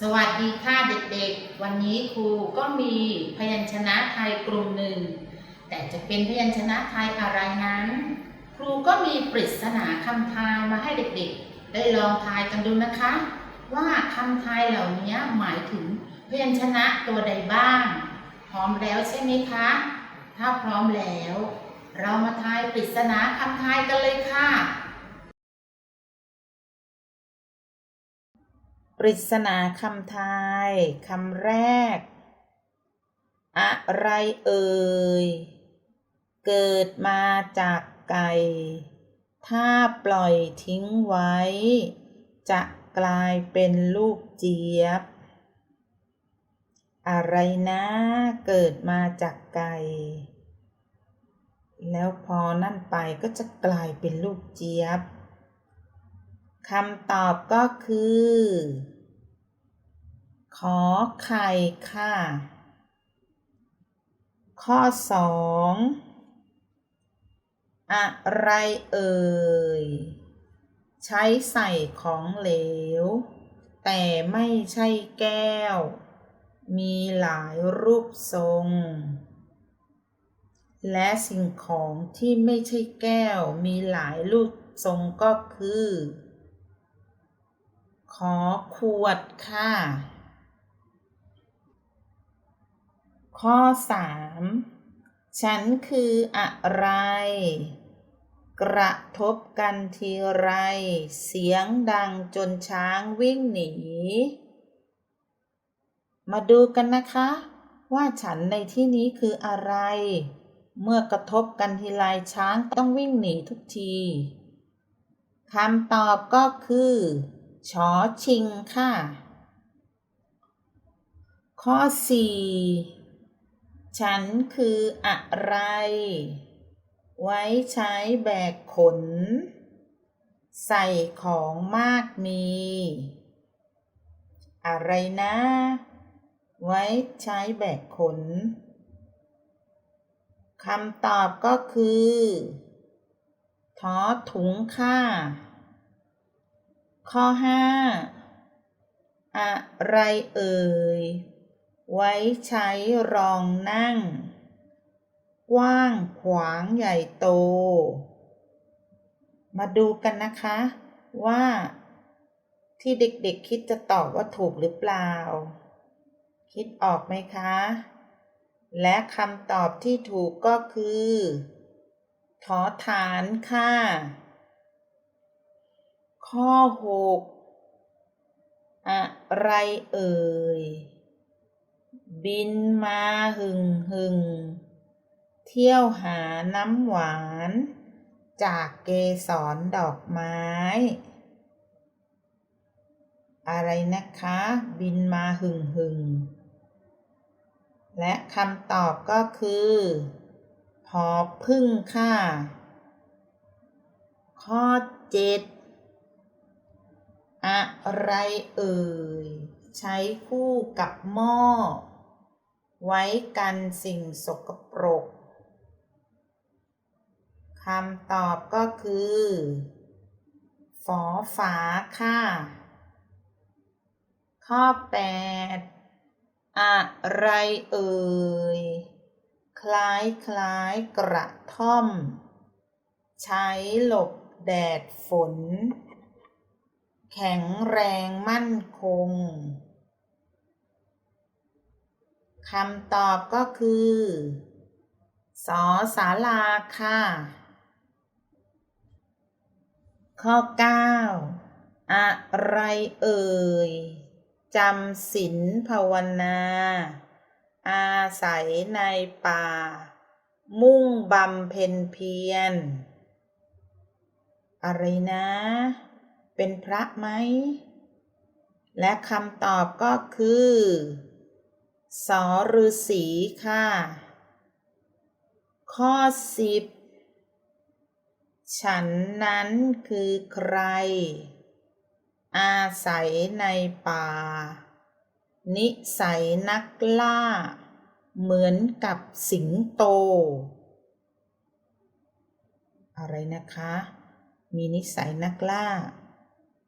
สวัสดีค่ะเด็กๆ วันนี้ครูก็มีพยัญชนะไทยกลุ่มหนึ่ง แต่จะเป็นพยัญชนะไทยอะไรนั้น ครูก็มีปริศนาคำทายมาให้เด็กๆ ได้ลองทายกันดูนะคะ ว่าคำทายเหล่านี้หมายถึงพยัญชนะตัวใดบ้าง พร้อมแล้วใช่ไหมคะ ถ้าพร้อมแล้ว เรามาทายปริศนาคำทายกันเลยค่ะ ปริศนาคำทายคำแรก อะไรเอ่ย เกิดมาจากไก่ ถ้าปล่อยทิ้งไว้ จะกลายเป็นลูกเจี๊ยบ อะไรนะเกิดมาจากไก่ แล้วพอนั่นไปก็จะกลายเป็นลูกเจี๊ยบ คำตอบก็คือ ขอไข่ค่ะ ข้อสองอะไรเอ่ย ใช้ใส่ของเหลว แต่ไม่ใช่แก้ว มีหลายรูปทรง และสิ่งของที่ไม่ใช่แก้วมีหลายรูปทรงก็คือ ขอขวดค่ะ ข้อสามฉันคืออะไร กระทบกันทีไร เสียงดังจนช้างวิ่งหนี มาดูกันนะคะ ว่าฉันในที่นี้คืออะไร เมื่อกระทบกันทีไรช้างต้องวิ่งหนีทุกทีคำตอบก็คือ ชอชิงค่ะ ข้อสี่ฉันคืออะไร ไว้ใช้แบกขน ใส่ของมากมี อะไรนะ ไว้ใช้แบกขนคำตอบก็คือ ทอถุงค่ะ ข้อห้าอะไรเอ่ย ไว้ใช้รองนั่ง กว้างขวางใหญ่โต มาดูกันนะคะว่าที่เด็กๆคิดจะตอบว่าถูกหรือเปล่า คิดออกไหมคะ และคำตอบที่ถูกก็คือ ทอฐานค่ะ ข้อหกอะไรเอ่ย บินมาหึงหึงเที่ยวหาน้ำหวาน จากเกสรดอกไม้ อะไรนะคะ บินมาหึงหึงและคำตอบก็คือ พอพึ่งค่ะ ข้อเจ็ด อะไรเอ่ย ใช้คู่กับหม้อ ไว้กันสิ่งสกปรกคำตอบก็คือ ฝอฝาค่ะ ข้อแปดอะไรเอ่ย คล้ายคล้ายกระท่อม ใช้หลบแดดฝน แข็งแรงมั่นคงคำตอบก็คือ สอสาลาค่ะ ข้อ 9 อะไรเอ่ยจำศีลภาวนา อาศัยในป่า มุ่งบำเพ็ญเพียร อะไรนะ เป็นพระไหม และคำตอบก็คือสอฤษีค่ะ ข้อสิบฉันนั้นคือใคร อาศัยในป่า นิสัยนักล่า เหมือนกับสิงโต อะไรนะคะ มีนิสัยนักล่า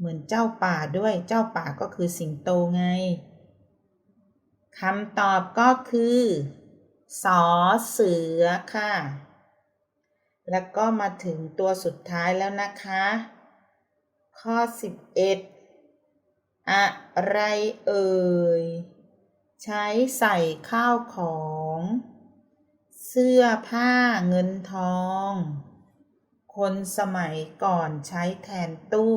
เหมือนเจ้าป่าด้วยเจ้าป่าก็คือสิงโตไงคำตอบก็คือสอเสือค่ะ แล้วก็มาถึงตัวสุดท้ายแล้วนะคะ ข้อ 11 อะไรเอ่ย ใช้ใส่ข้าวของ เสื้อผ้าเงินทอง คนสมัยก่อนใช้แทนตู้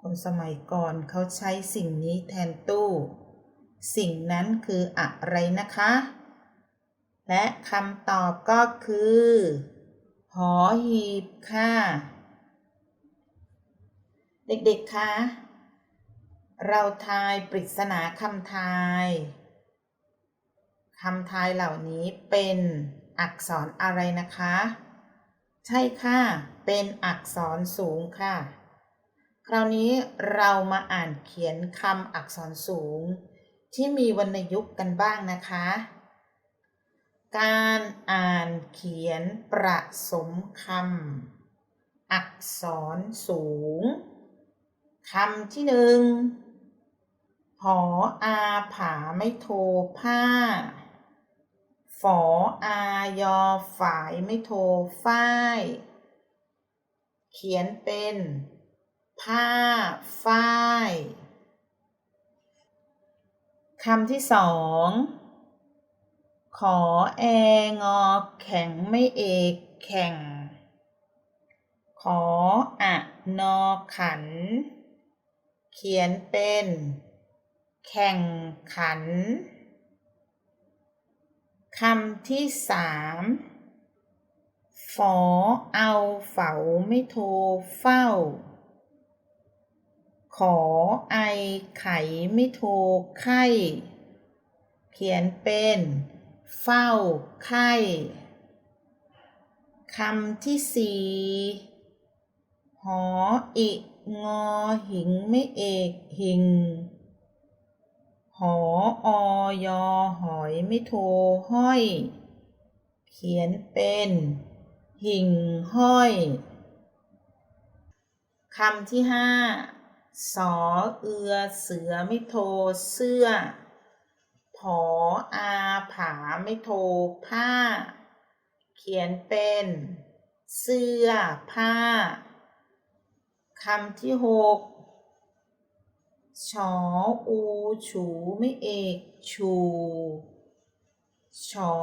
คนสมัยก่อนเขาใช้สิ่งนี้แทนตู้ สิ่งนั้นคืออะไรนะคะ และคำตอบก็คือ หอหีบค่ะ เด็กๆ คะ เราทายปริศนาคำทายคำทายเหล่านี้เป็นอักษรอะไรนะคะ ใช่ค่ะ เป็นอักษรสูงค่ะ คราวนี้เรามาอ่านเขียนคำอักษรสูง ที่มีวรรณยุกต์กันบ้างนะคะ การอ่านเขียนประสมคำอักษรสูงคำที่หนึ่งหออาผาไม่โทผ้า ฝออายอฝายไม่โทฝ้าย เขียนเป็น ผ้า ฝ้ายคำที่สอง ขอแองอแข็งไม่เอกแข่ง ขออะนอขัน เขียนเป็น แข่งขัน คำที่สามฝอเอาเฝาไม่โทรเฝ้า ขอไอไขไม่โทไข้ เขียนเป็น เฝ้าไข้คำที่สี่หออิงอหิงไม่เอกหิง หออยอหอยไม่โทห้อย เขียนเป็น หิ่งห้อย คำที่ห้า สอเอือ เสือไม่โท เสื้อ ผออาผาไม่โท ผ้า เขียนเป็น เสื้อผ้าคำที่หกชออู ฉู ไม่เอก ชู ชอ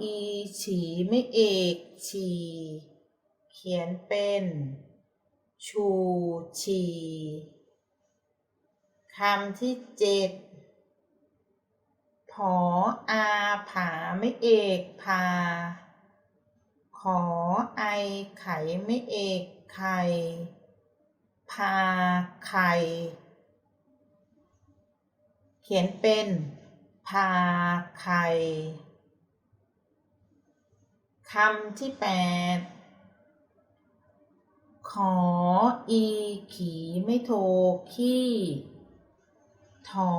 อี ฉี ไม่เอก ชี เขียนเป็น ชูชี คำที่เจ็ดผออาผาไม่เอกพา ขอไอไข่ไม่เอกไข่พาไข่ เขียนเป็นพาไข่คำที่แปดขออีขีไม่โทขี้ ถอ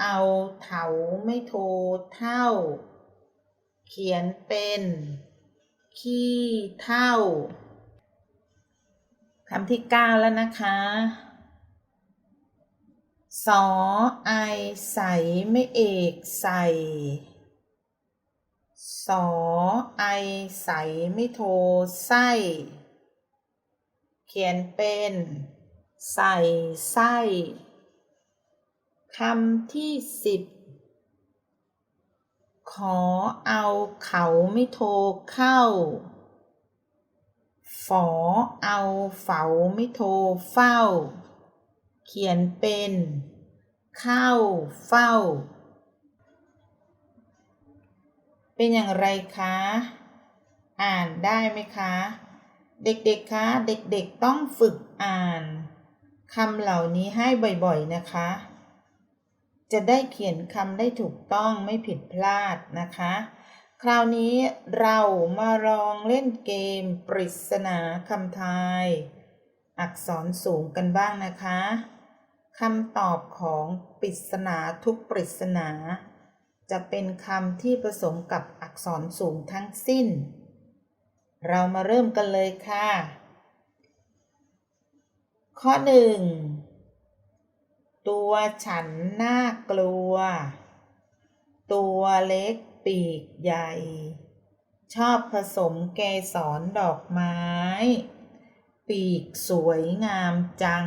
เอาเถาไม่โทเท่า เขียนเป็น ขี้เท่าคำที่เก้าแล้วนะคะสอไอใสไม่เอกใส่สอไอใสไม่โทไส้เขียนเป็น ใส่ไส้ คำที่สิบขอเอาเขาไม่โทรเข้า ฝอเอาเฝาไม่โทรเฝ้า เขียนเป็น เข้าเฝ้า เป็นอย่างไรคะ อ่านได้ไหมคะ เด็กๆ คะ เด็กๆ ต้องฝึกอ่านคำเหล่านี้ให้บ่อยๆ นะคะ จะได้เขียนคำได้ถูกต้องไม่ผิดพลาดนะคะ คราวนี้เรามาลองเล่นเกมปริศนาคำทาย อักษรสูงกันบ้างนะคะคำตอบของปริศนาทุกปริศนา จะเป็นคำที่ผสมกับอักษรสูงทั้งสิ้น เรามาเริ่มกันเลยค่ะ ข้อหนึ่ง ตัวฉันน่ากลัว ตัวเล็กปีกใหญ่ ชอบผสมเกสรดอกไม้ ปีกสวยงามจัง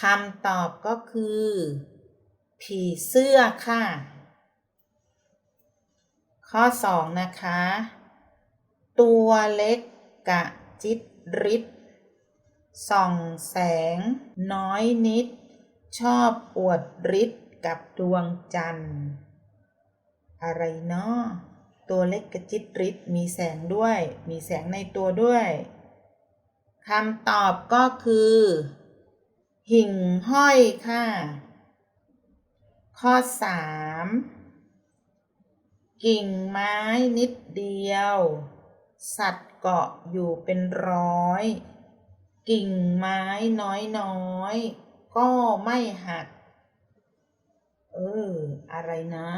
คำตอบก็คือ ผีเสื้อค่ะ ข้อสองนะคะ ตัวเล็กกะจิตริด ส่องแสง น้อยนิด ชอบอวดฤทธิ์กับดวงจันทร์ อะไรเนาะตัวเล็กกระจิตริดมีแสงด้วย มีแสงในตัวด้วยคำตอบก็คือ หิ่งห้อยค่ะ ข้อสามกิ่งไม้นิดเดียว สัตว์เกาะอยู่เป็นร้อย กิ่งไม้น้อยๆ ก็ไม่หัก เออ อะไรนะ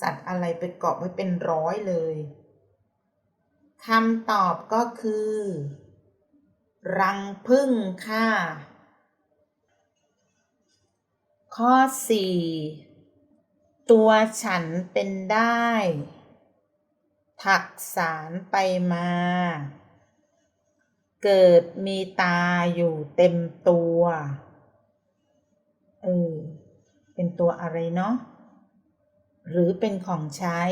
สัตว์อะไรไปเกาะไว้เป็นร้อยเลยคำตอบก็คือ รังพึ่งค่ะ ข้อสี่ตัวฉันเป็นได้ ถักสารไปมา เกิดมีตาอยู่เต็มตัว เออ เป็นตัวอะไรเนาะ หรือเป็นของใช้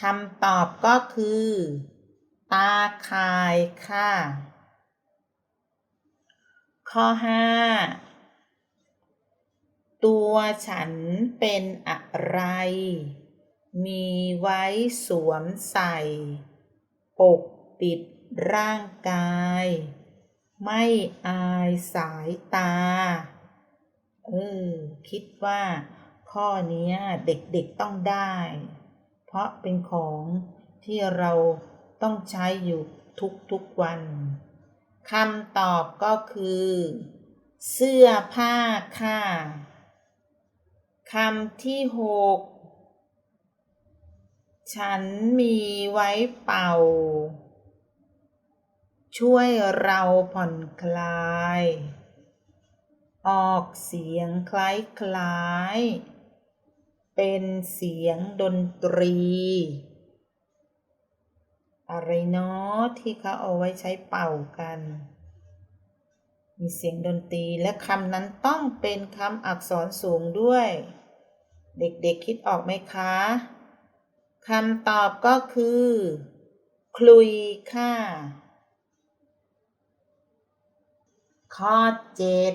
คำตอบก็คือ ตาคายค่ะ ข้อห้า ตัวฉันเป็นอะไร มีไว้สวมใส่ ปกปิด ร่างกาย ไม่อายสายตา เออ คิดว่า ข้อนี้เด็กๆต้องได้ เพราะเป็นของที่เราต้องใช้อยู่ทุกๆวันคำตอบก็คือ เสื้อผ้าค่ะคำที่หกฉันมีไว้เป่า ช่วยเราผ่อนคลาย ออกเสียงคล้ายๆเป็นเสียงดนตรี อะไรเนาะที่เขาเอาไว้ใช้เป่ากัน มีเสียงดนตรีและคำนั้นต้องเป็นคำอักษรสูงด้วย เด็กๆคิดออกไหมคะคำตอบก็คือ คลุยค่ะ ข้อเจ็ด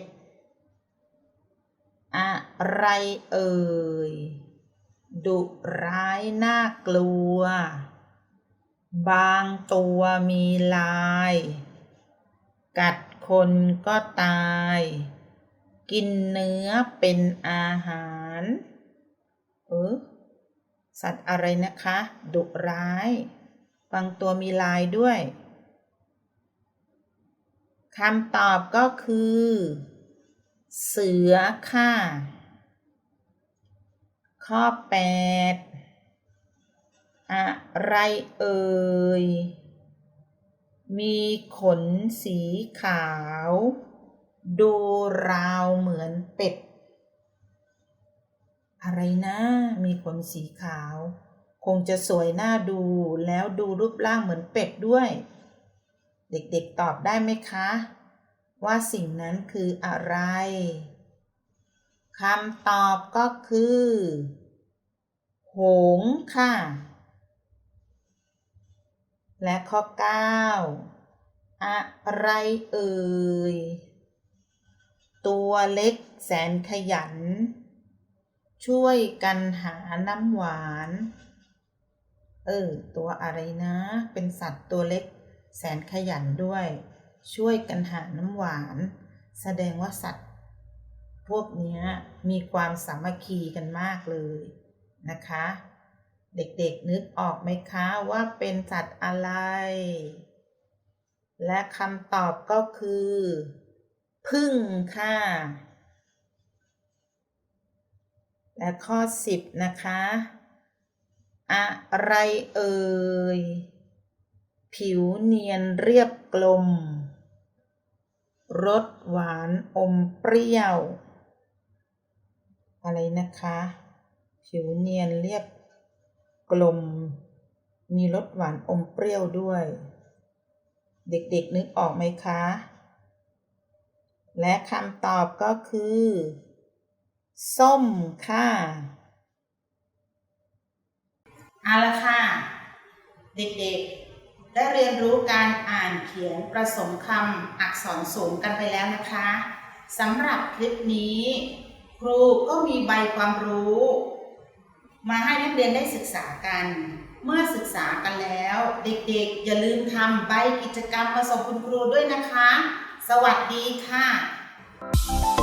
อะไรเอ่ย ดุร้ายน่ากลัว บางตัวมีลาย กัดคนก็ตาย กินเนื้อเป็นอาหาร เออสัตว์อะไรนะคะ ดุร้าย บางตัวมีลายด้วย คำตอบก็คือ เสือค่ะ ข้อแปดอะไรเอ่ย มีขนสีขาว ดูราวเหมือนเป็ด อะไรนะ มีขนสีขาว คงจะสวยน่าดูแล้วดูรูปร่างเหมือนเป็ดด้วย เด็กๆตอบได้ไหมคะ ว่าสิ่งนั้นคืออะไรคำตอบก็คือ หงค่ะ และข้อ 9 อะไรเอ่ย ตัวเล็กแสนขยัน ช่วยกันหาน้ำหวาน เออ ตัวอะไรนะ เป็นสัตว์ตัวเล็ก แสนขยันด้วย ช่วยกันหาน้ำหวาน แสดงว่าสัตว์ พวกนี้มีความสามัคคีกันมากเลยนะคะ เด็กๆนึกออกไหมคะว่าเป็นสัตว์อะไร และคำตอบก็คือพึ่งค่ะ และข้อ 10 นะคะ อะไรเอ่ย ผิวเนียนเรียบกลม รสหวานอมเปรี้ยว อะไรนะคะ ผิวเนียนเรียบกลม มีรสหวานอมเปรี้ยวด้วย เด็กๆนึกออกไหมคะ และคำตอบก็คือ ส้มค่ะเอาละค่ะ เด็กๆ ได้เรียนรู้การอ่านเขียนผสมคำอักษรสูงกันไปแล้วนะคะสำหรับคลิปนี้ ครูก็มีใบความรู้ มาให้นักเรียนได้ศึกษากัน เมื่อศึกษากันแล้ว เด็กๆ อย่าลืมทำใบกิจกรรมมาส่งคุณครูด้วยนะคะ สวัสดีค่ะ